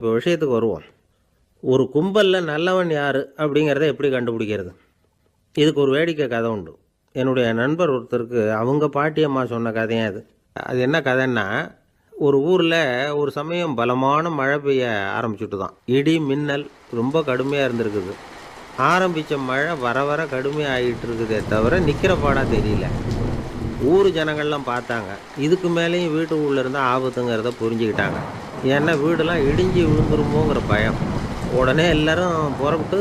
இப்போ விஷயத்துக்கு வருவோம். ஒரு கும்பலில் நல்லவன் யார் அப்படிங்கிறத எப்படி கண்டுபிடிக்கிறது? இதுக்கு ஒரு வேடிக்கை கதை உண்டு. என்னுடைய நண்பர் ஒருத்தருக்கு அவங்க பாட்டியம்மா சொன்ன கதையும் அது அது என்ன கதைன்னா ஒரு ஊரில் ஒரு சமயம் பலமான மழை பெய்ய ஆரம்பிச்சுட்டு தான் இடி மின்னல் ரொம்ப கடுமையாக இருந்திருக்குது. ஆரம்பித்த மழை வர வர கடுமையாகிட்டு இருக்குதே தவிர நிற்கிற பாடாக தெரியல. ஊர் ஜனங்கள்லாம் பார்த்தாங்க. இதுக்கு மேலேயும் வீட்டு உள்ளே இருந்தால் ஆபத்துங்கிறத புரிஞ்சுக்கிட்டாங்க. ஏன்னா வீடெல்லாம் இடிஞ்சு விழுந்துருமோங்கிற பயம். உடனே எல்லாரும் புறப்பட்டு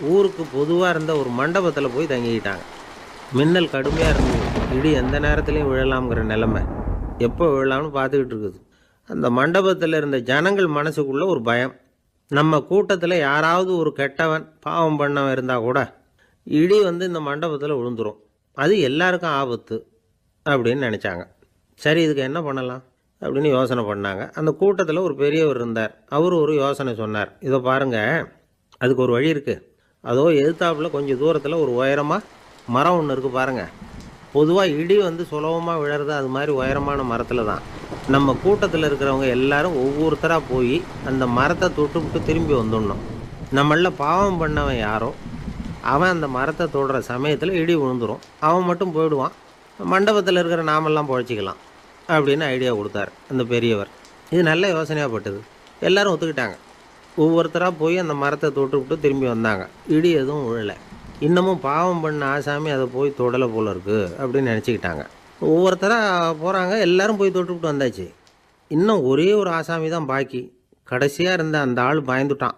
ஊருக்கு பொதுவாக இருந்த ஒரு மண்டபத்தில் போய் தங்கிக்கிட்டாங்க. மின்னல் கடுமையாக இருந்தது. இடி எந்த நேரத்துலையும் விழலாம்ங்கிற நிலமை. எப்போ விழலாம்னு பார்த்துக்கிட்டு இருக்குது. அந்த மண்டபத்தில் இருந்த ஜனங்கள் மனசுக்குள்ள ஒரு பயம். நம்ம கூட்டத்தில் யாராவது ஒரு கெட்டவன் பாவம் பண்ணவன் இருந்தால் கூட இடி வந்து இந்த மண்டபத்தில் விழுந்துரும். அது எல்லாருக்கும் ஆபத்து அப்படின்னு நினச்சாங்க. சரி இதுக்கு என்ன பண்ணலாம்? அப்படின்னு யோசனை பண்ணாங்க. அந்த கூட்டத்தில் ஒரு பெரியவர் இருந்தார். அவர் ஒரு யோசனை சொன்னார். இதை பாருங்கள் அதுக்கு ஒரு வழி இருக்குது அதோ எதிர்த்தாப்புல கொஞ்சம் தூரத்தில் ஒரு உயரமாக மரம் ஒன்று இருக்குது பாருங்கள் பொதுவாக இடி வந்து சுலபமாக விழறது அது மாதிரி உயரமான மரத்தில் தான். நம்ம கூட்டத்தில் இருக்கிறவங்க எல்லாரும் ஒவ்வொருத்தராக போய் அந்த மரத்தை தொட்டுவிட்டு திரும்பி வந்துடணும். நம்மள பாவம் பண்ணவன் யாரோ அவன் அந்த மரத்தை தொடுற சமயத்தில் இடி விழுந்துரும். அவன் மட்டும் போயிடுவான். மண்டபத்தில் இருக்கிற நாமெல்லாம் பழச்சிக்கலாம் அப்படின்னு ஐடியா கொடுத்தார் அந்த பெரியவர். இது நல்ல யோசனையாக பட்டது. எல்லோரும் ஒத்துக்கிட்டாங்க. ஒவ்வொருத்தராக போய் அந்த மரத்தை தொட்டுவிட்டு திரும்பி வந்தாங்க. இடி எதுவும் விழலை. இன்னமும் பாவம் பண்ண ஆசாமி அதை போய் தொடலை போல இருக்கு அப்படின்னு நினச்சிக்கிட்டாங்க. ஒவ்வொருத்தராக போகிறாங்க எல்லோரும் போய் தொட்டுவிட்டு வந்தாச்சு. இன்னும் ஒரே ஒரு ஆசாமி தான் பாக்கி. கடைசியாக இருந்த அந்த ஆள் பயந்துட்டான்.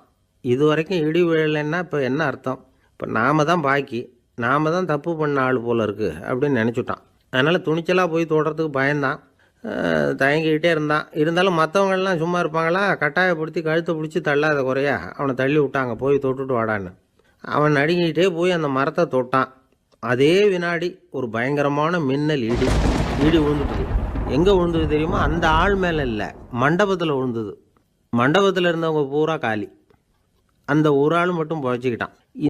இது வரைக்கும் இடி விழலைன்னா இப்போ என்ன அர்த்தம்? இப்போ நாம தான் பாக்கி. நாம தான் தப்பு பண்ண ஆள் போல இருக்குது அப்படின்னு நினச்சிட்டான். அதனால் துணிச்சலாக போய் தொடுறதுக்கு பயந்தான். தயங்கிக்கிட்டே இருந்தான். இருந்தாலும் மற்றவங்கள்லாம் சும்மா இருப்பாங்களா? கட்டாயப்படுத்தி கழுத்தை பிடிச்சி தள்ளாத குறையா அவனை தள்ளி விட்டாங்க. போய் தொட்டுட்டு வாடான்னு. அவன் நடுங்கிட்டே போய் அந்த மரத்தை தொட்டான். அதே வினாடி ஒரு பயங்கரமான மின்னல் இடி. இடி விழுந்துட்டு எங்கே விழுந்தது தெரியுமா? அந்த ஆள் மேலே இல்லை. மண்டபத்தில் விழுந்தது. மண்டபத்தில் இருந்தவங்க பூரா காலி. அந்த ஒரு ஆள் மட்டும் புழைச்சிக்கிட்டான்.